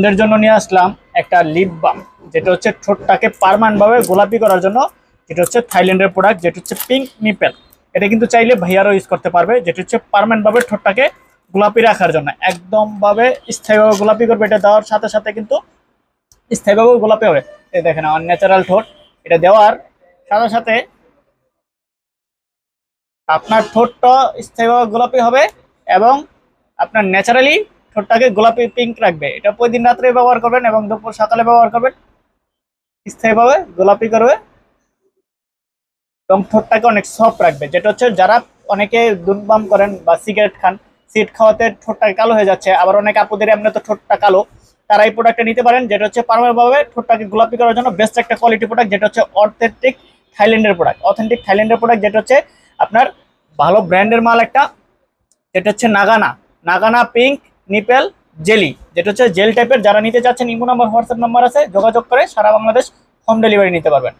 এদের জন্য নিয়ে আসলাম একটা লিপ বাম যেটা হচ্ছে ঠোঁটটাকে ভাবে গোলাপি করার জন্য, যেটা হচ্ছে থাইল্যান্ডের প্রোডাক্ট যেটা হচ্ছে পিঙ্ক নিপেল এটা কিন্তু চাইলে ভাইয়ারও ইউজ করতে পারবে, যেটা হচ্ছে ভাবে ঠোঁটটাকে গোলাপি রাখার জন্য। একদম ভাবে স্থায়ীভাবে গোলাপি করবে, এটা দেওয়ার সাথে সাথে কিন্তু স্থায়ীভাবে গোলাপি হবে। এই দেখেন, আমার ন্যাচারাল ঠোঁট, এটা দেওয়ার সাথে সাথে আপনার ঠোঁটটা স্থায়ীভাবে গোলাপি হবে এবং আপনার ন্যাচারালি ঠোঁটটাকে গোলাপি পিঙ্ক রাখবে। এটা প্রতিদিন রাত্রে ব্যবহার করবেন এবং দুপুর সকালে ব্যবহার করবেন। স্থায়ীভাবে গোলাপি করবে। এবং ঠোঁটটাকে অনেক সফট রাখবে। যেটা হচ্ছে যারা অনেকে দুধবাম করেন বা সিগারেট খান সিগারেট খাওয়াতে ঠোঁটটা কালো হয়ে যাচ্ছে। আবার অনেক আপুদের এমনি তো ঠোঁটটা কালো। তারা এই প্রোডাক্টটা নিতে পারেন, যেটা হচ্ছে পারমানেন্টভাবে ঠোঁটটাকে গোলাপি করার জন্য বেস্ট একটা কোয়ালিটি প্রোডাক্ট যেটা হচ্ছে অথেন্টিক থাইল্যান্ডের প্রোডাক্ট অথেন্টিক থাইল্যান্ডের প্রোডাক্ট যেটা হচ্ছে আপনার ভালো ব্র্যান্ডের মাল একটা, যেটা হচ্ছে নাগানা। নাগানা পিঙ্ক নিপেল জেলি, যেটা হচ্ছে জেল টাইপের যারা নিতে চাচ্ছেন ইমো নাম্বার হোয়াটসঅ্যাপ নাম্বার আছে, যোগাযোগ করে সারা বাংলাদেশ হোম ডেলিভারি নিতে পারবেন।